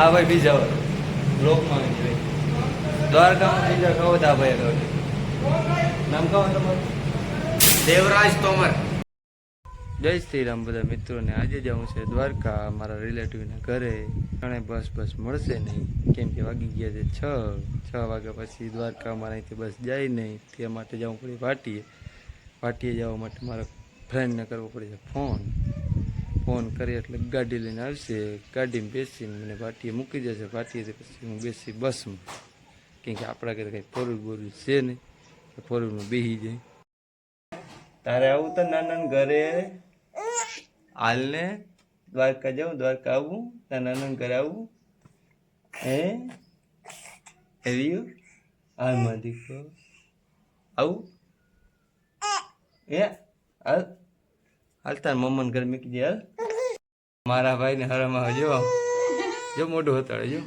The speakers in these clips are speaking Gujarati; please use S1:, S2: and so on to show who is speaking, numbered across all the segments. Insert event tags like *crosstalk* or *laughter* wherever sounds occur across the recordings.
S1: આ ભાઈ બીજા હોય. ભાઈ. દ્વારકામાં બીજા કહો તા ભાઈ કહો નામ કહો તમારું?
S2: દેવરાજ તોમર.
S1: જય શ્રી રામ બધા મિત્રોને. આજે જવું છે દ્વારકા મારા રિલેટિવના ઘરે. અને બસ બસ મળશે નહીં. કેમ કે વાગી ગયા છે છ. છ વાગ્યા પછી દ્વારકા મારા અહીંથી બસ જાય નહીં. તે માટે જવું પડે. વાટીએ. વાટીએ જવા માટે મારા ફ્રેન્ડને કરવો પડે છે ફોન. ફોન કરી એટલે ગાડી લઈને આવશે. ગાડીમાં બેસીને મને ભાટીએ મૂકી જશે ભાટીએ પછી હું બેસી બસમાં. કેમ કે આપણા ઘરે કંઈ ફોરું બોરું છે નહીં. ફોરવીમાં બેસી જાય. તારે આવું તો નાના ઘરે હાલને દ્વારકા જાઉં, દ્વારકા આવું નાના ઘરે આવું. હે? એવી હાલમાં દીકરો. આવું? એ હાલ. હાલ મમ્મન ઘર મૂકી દે હાલ. મારા ભાઈને હરામાં જો. જો મોઢું હતાડે જો.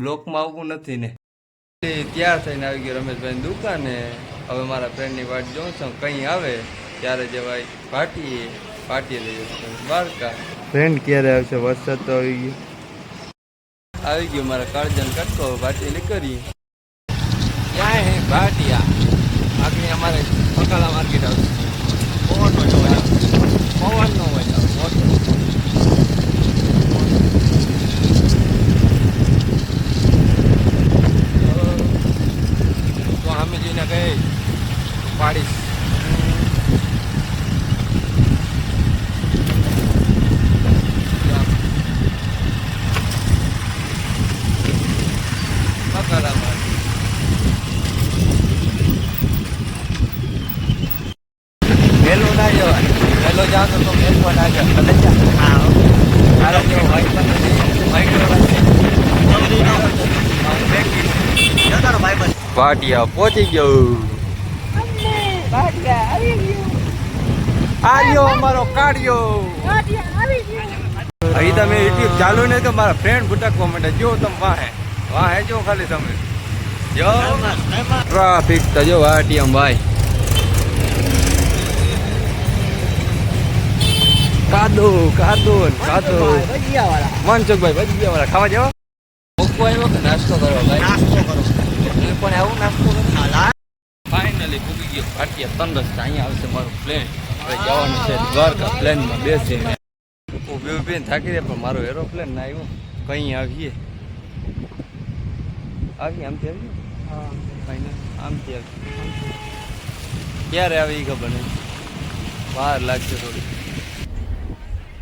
S1: બ્લોકમાં આવવું નથી ને. તૈયાર થઈને આવી ગયો રમેશભાઈની દુકાને. હવે મારા ફ્રેન્ડની વાટ જોઉં છું કંઈ આવે ત્યારે જવાય પાટીએ પાટીએ લઈ જશું દ્વારકા. ફ્રેન્ડ ક્યારે આવશે? વરસાદ તો આવી ગયો. આવી ગયો મારા કાળજન કટકો પાટી નીકળી
S2: ક્યાં હે ભાટિયા આગળ અમારે પકાલા માર્કેટ આવશે. પવનનો જોવા પવનનો હોય. મોટો તો અમે જઈને કઈ પાડીશ
S1: બકાલા
S2: વહેલો ના જવાય વહેલો તો તો મેલ પર ના જાવ ભલે જા તારો જેવો ભાઈ પણ
S1: પાટિયા પહોંચી ગયો.
S2: આવ્યો અમારો કાઢ્યો.
S1: અહીં તમે યુટ્યુબ ચાલુ ને તો મારા ફ્રેન્ડ ભૂટકવા માટે જો તમે વાહે. વાહે જો ખાલી તમે. જો. ટ્રાફિક તો જો વાટીએમ ભાઈ. કાદો કાદો ને કાદો મનસુખભાઈ ગયા વાળા ખાવા જાવ? મોકો આવ્યો કે નાસ્તો કરો ભાઈ?
S2: નાસ્તો કરો.
S1: એ પણ આવું નાસ્તો કરે? ફાઇનલી પૂકી ગયો. પાટિયા ત્રણ અહીંયા આવશે મારું પ્લેન હવે જવાનું છે દ્વારકા પ્લેનમાં બેસીને. ઊભી ઊભીને થાકી જાય પણ મારું એરોપ્લેન ના આવ્યું. કઈ આવીએ? આવીએ આમથી આવીએ? ફાઇનલ આમથી આવીએ. ક્યારે આવી ખબર નહીં. વાર લાગશે થોડી.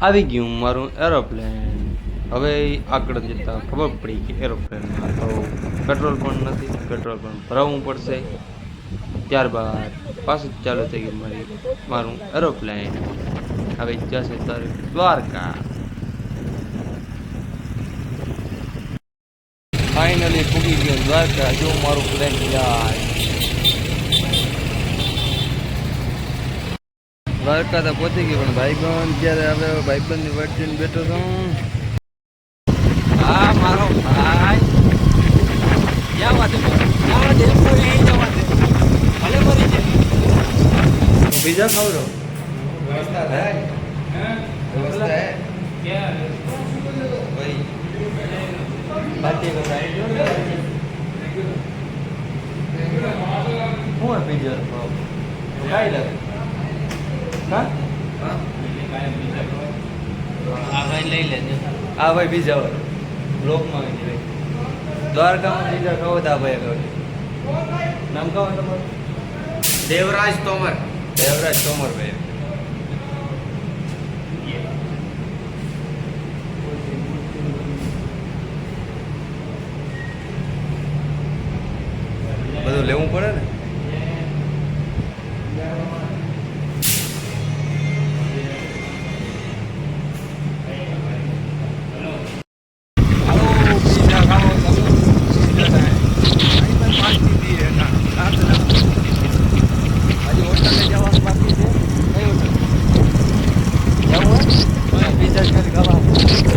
S1: આવી ગયું મારું એરોપ્લેન હવે આગળ જતાં ખબર પડી કે એરોપ્લેનમાં તો પેટ્રોલ પણ નથી પેટ્રોલ પણ ભરાવવું પડશે. ત્યારબાદ પાછું ચાલુ થઈ ગયું મારી, મારું એરોપ્લેન હવે જશે તારી દ્વારકા. ફાઇનલી પૂગી ગયો દ્વારકા, જો મારું પ્લેન જાય. દ્વારકા તો પહોંચી ગઈ, પણ ભાઈબંધ ક્યારે આવે ભાઈબંધની જોઈને બેઠો છું.
S2: હા, મારો ભાઈ. ક્યાં વાત ભલે મરી જાય.
S1: બીજા ખવડો.
S2: વ્યવસ્થા થાય? વ્યવસ્થા હે?
S1: બીજો લાગે હા
S2: આ ભાઈ લઈ લેજો
S1: આ બીજા વાર બ્લોકમાં આવી ભાઈ. દ્વારકામાં બીજા કહો તા ભાઈ કહો નામ કહો તમારું?
S2: દેવરાજ તોમર.
S1: દેવરાજ તોમરભાઈ બધું
S2: હજી હોટલે જવાનું બાકી છે કઈ હોટલ
S1: જવું હોય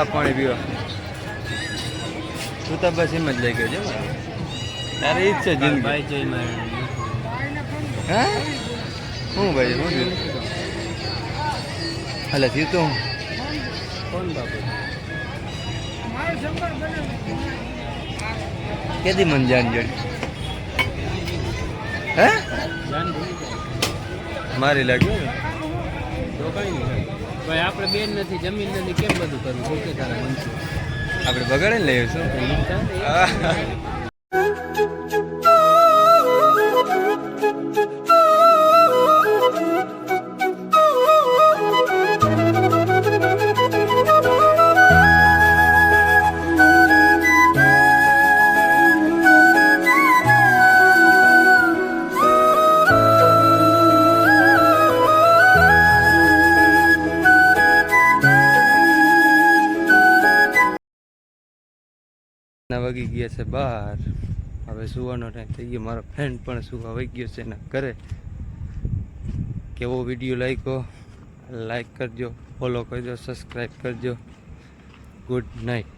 S1: ચા પાણી પીવા. તું તો બસ એમ જ લઈ ગયો છે. તારે ઈ જ છે જિંદગી.
S2: ભાઈ જય
S1: હા? ભાઈ? શું થયું એટલે થયું તો હું? કેદી મન જાન જડી હે?
S2: જાય
S1: મારી લાગ્યું
S2: તો કઈ નહીં ભાઈ આપણે બેન નથી જમીન નથી કેમ બધું કરવું? શું કે તારા મન છે
S1: આપણે બગાડે લઈએ શું *laughs* ના વાગી ગયા છે બહાર. હવે સુવાનો ટાઈમ થઈ ગયો. મારો ફ્રેન્ડ પણ સુવા વહી ગયો છે એના ઘરે. કેવો વીડિયો લાગ્યો? લાઈક કરજો ફોલો કરજો સબસ્ક્રાઈબ કરજો. Good night